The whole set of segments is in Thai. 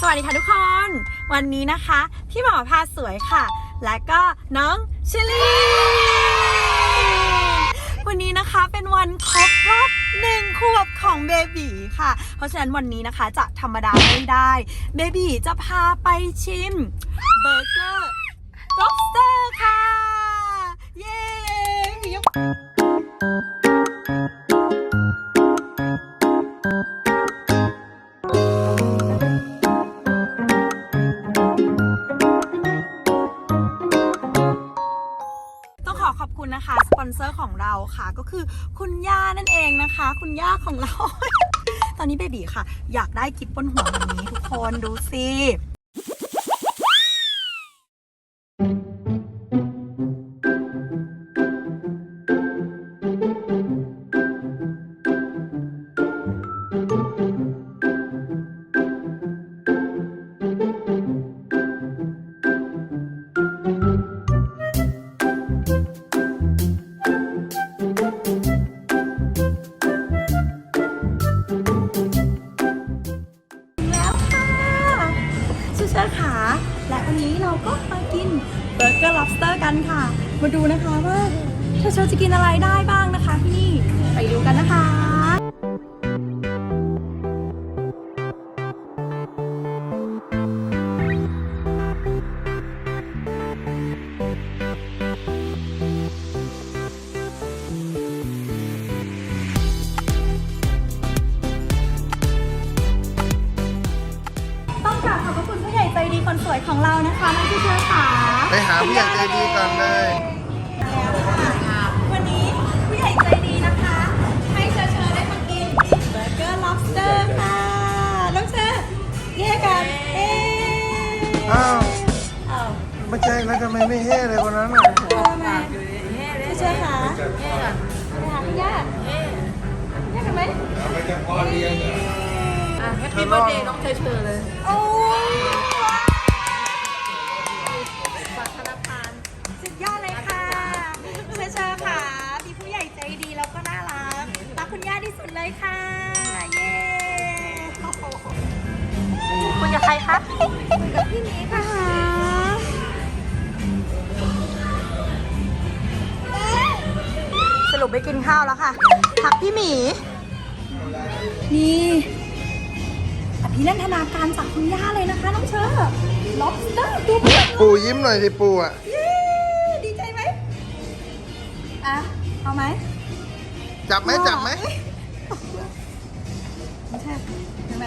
สวัสดีค่ะทุกคน วันนี้นะคะ พี่หมอพาสวยค่ะ และก็น้องเชลี่วันนี้นะคะเป็นวันครบรอบหนึ่งขวบของเบบีค่ะ เพราะฉะนั้นวันนี้นะคะจะธรรมดาไม่ได้ เบบีจะพาไปชิมเบอร์เกอร์ lobster ค่ะ เย้ องขอบคุณนะคะ สปอนเซอร์ของเราค่ะก็คือคุณย่านั่นเองนะคะ คุณย่าของเรา ตอนนี้เบบีค่ะ อยากได้กิบบนหัวแบบนี้ทุกคนดูสิ กันค่ะ มาดูนะคะว่าเชอร์เชว์จะกินอะไรได้บ้างนะคะที่นี่ ไปดูกันนะคะ คนสวยของเรานะคะน้องชูเชอร์ขาไปหาผู้ใหญ่ใจดีก่อนเลย วันนี้ผู้ใหญ่ใจดีนะคะ ให้เชอร์เชอร์ได้มากินเบอร์เกอร์ lobster ค่ะน้องเชอร์เย่กันเอ๊อ้าว เอาไม่ใช่แล้วทำไมไม่เฮ่เลยคนนั้นอะเอามาเชอร์เชอร์ค่ะเย่ก่อนไปหาคุณย่าเย่ย่ากันไหมอะแฮปปี้เบิร์ดเดย์น้องเชยเชอเลย โอ้ย คุณกับใครคะคุณกับพี่หมีค่ะสรุปไปกินข้าวแล้วค่ะพักพี่หมี นี่อภินันทนาการจากคุณย่าเลยนะคะน้องเชอร์ lobster ตัวเบลอปู่ยิ้มหน่อยสิปู่อะเย้ดีใจไหมอะเอาไหมจับไหมจับไหมไม่ใช่เห็นไหม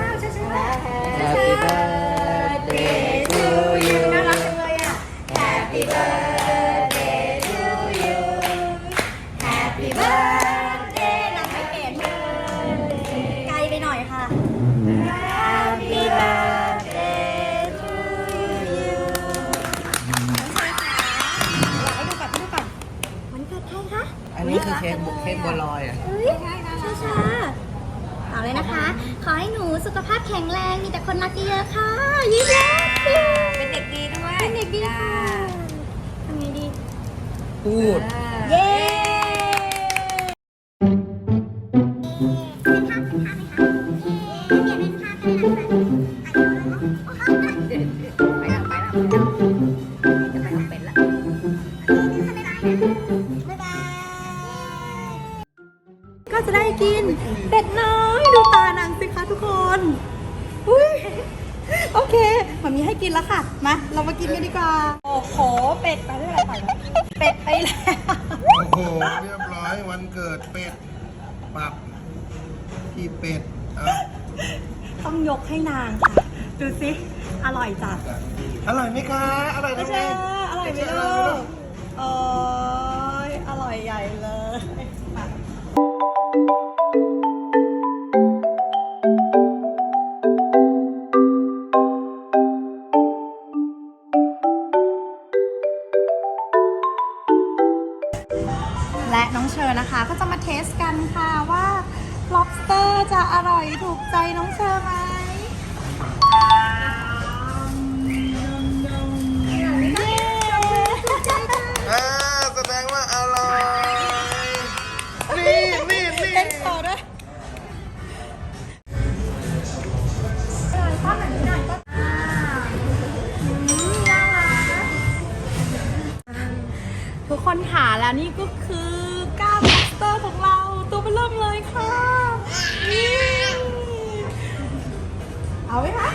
เค้กเค้กบัวลอยอะเฮ้ยช้าๆเอาเลยนะคะ ขอให้หนูสุขภาพแข็งแรง มีแต่คนรักเยอะๆค่ะยิ้มแล้วเป็นเด็กดีด้วยเป็นเด็กดีค่ะทำไงดีพูดเย้ไป ก็จะได้กินเป็ดน้อยดูตานางสิคะทุกคนอุ้ยโอเคมันมีให้กินแล้วค่ะมาเรามากินกันดีกว่าโอ้โหเป็ดไปด้วยอะไรไปเป็ดไปแล้วโอ้โหเรียบร้อยวันเกิดเป็ดปับพี่เป็ดอะต้องยกให้นางค่ะดูสิอร่อยจัดอร่อยไหมคะอร่อยไม่ทำไงใช่อร่อยไหมไม่ใช่ลูอร่อยไหมลูกกโอ้ยอร่อยใหญ่เลย จะมาเทสกันค่ะว่า lobster จะอร่อยถูกใจน้องเชอร์ไหมอ่าแสดงว่าอร่อยนี่นี่นี่เต้นโชว์ด้วยป้อนหน่อยนิดหน่อยป้อนอ่าอืมน่ารักทุกคนค่ะแล้วนี่ก็คือ เตอร์ของเราตัวเป็นเริ่มเลยค่ะนี่เอาไหมคะ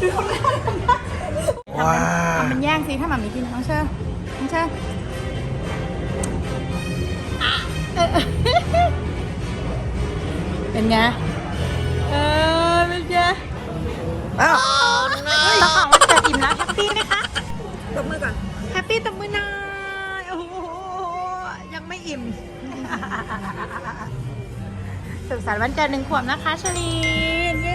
ดูทำหน้าทำหน้าว้าทำเป็นแย่งสิถ้าหมามีกินน้องเชอร์น้องเชอร์อะเออเป็นไง เออเป็นไงอ้าว สุขสันต์วันเกิดหนึ่งขวบนะคะชลีนเย